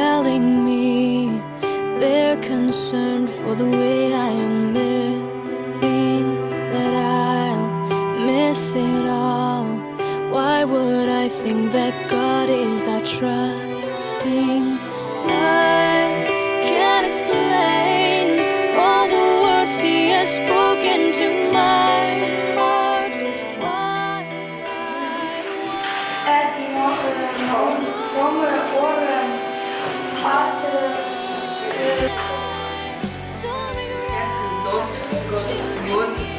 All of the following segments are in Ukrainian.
telling me they're concerned for the way I am living, that I'll miss it all. Why would I think that God is that trusting? I can't explain all the words He has spoken to my heart.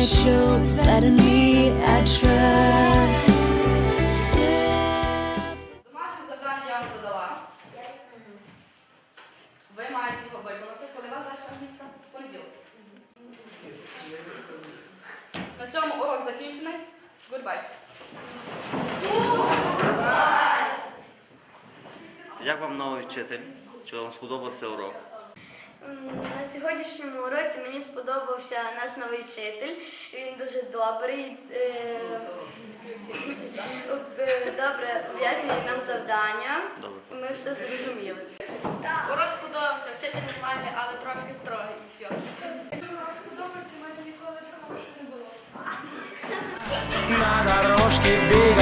I chose that in me I trust. завдання я вам задала. Ви маєте його виконати, коли вас далі англійська? В понеділок. На цьому урок закінчений. Goodbye. Як вам новий вчитель? Чи вам сподобався урок? На сьогоднішньому уроці мені сподобався наш новий вчитель. Він дуже добрий, е, е, добре пояснює нам завдання. Ми все зрозуміли. Урок сподобався, вчитель нормальний, але трошки строгий. Урок сподобався, в мене ніколи такого ще не було.